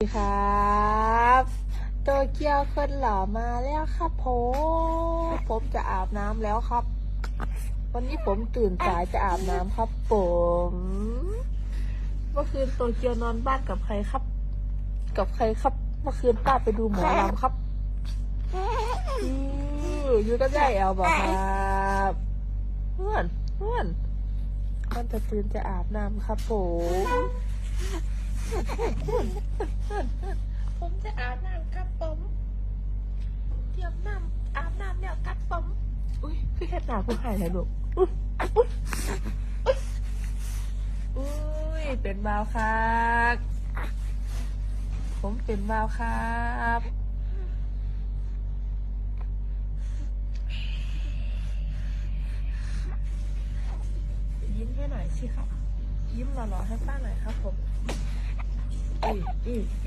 สวัสดีครับ โตเกียวคนหล่อมาแล้วครับผมผมจะอาบน้ำแล้วครับ วันนี้ผมตื่นสายจะอาบน้ำครับ ผมเมื่อคืนโตเกียวนอนบ้านกับใครครับ กับใครครับ เมื่อคืนป้าไปดูหมอลำครับอืออยู่ก็ได้แอลบอกครับเพื่อนเพื่อนมันจะตื่นจะอาบน้ำครับผม ผมจะอาบน้ำครับผมเตรียมน้ำอาบน้ำแล้วครับผม อุ้ยคือแค่หนาผู้หายเลยลูกอุ๊ยอุ๊ยอุ๊ยอุ้ยเป็นบาวครับผมเป็นบาวครับยิ้มให้หน่อยสิครับ ยิ้มหล่อๆให้ป้าหน่อยครับผม อุ้ยอุ้ย